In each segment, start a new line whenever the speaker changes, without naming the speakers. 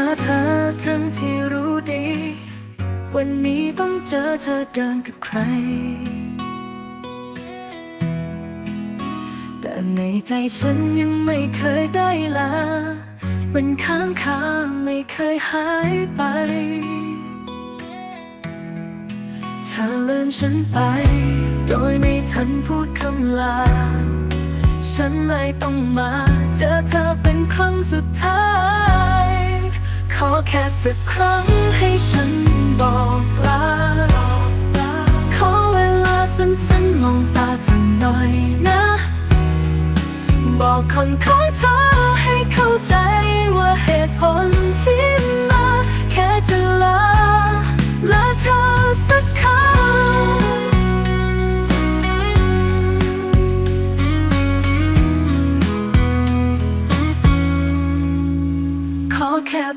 าเธอทั้งที่รู้ดี วันนี้ต้องเจอเธอเดินกับใคร แต่ในใจฉันยังไม่เคยได้ลาเป็นค้างคาไม่เคยหายไป เธอลืมฉันไป โดยไม่ทันพูดคำลา ฉันเลยต้องมา เจอเธอเป็นครั้งสุดท้าย อแค่สักครั้งให้ฉันบอกลาขอเวลาสั้นๆมองตาเธอหน่อยนะ บอกคนของเธอ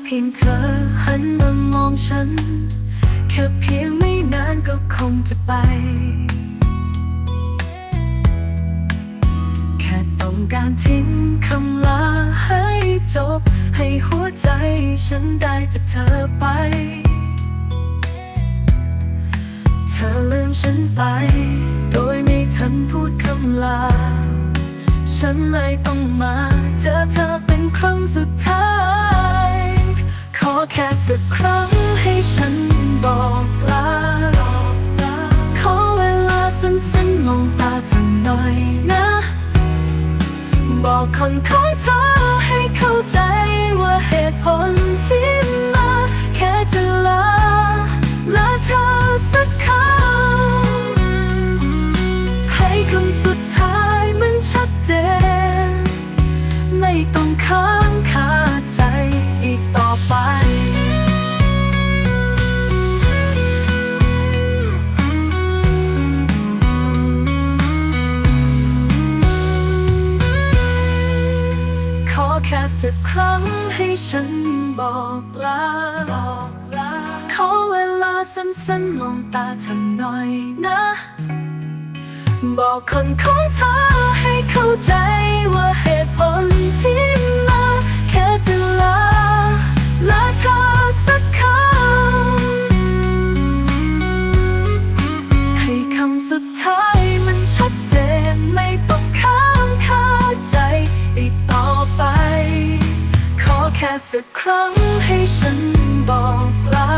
เพียงเธอหันมามองฉัน แค่เพียงไม่นานก็คงจะไป แค่ต้องการทิ้งคำลาให้จบ ให้หัวใจฉันได้จากเธอไป เธอลืมฉันไป โดยไม่ทันพูดคำลา ฉันเลยต้องมาเจอเธอเป็นครั้งสุดท้าย สักครั้งให้ฉันบอกลาขอเวลาสั้นๆมองตาเธอหน่อยนะ บอกคนขอ สักครั้งให้ฉันบอกลาขอเวลาสั้นๆมองตาเธอหน่อยนะ บอกคนของเธอให้เข้าใจว่าเหตุักครั้งให้ฉันบอกลา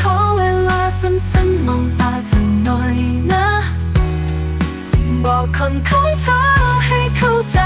ขอเวลาสั้นๆมองตาเธอหน่อยนะ บอกคนของเธอให้เข้าใจ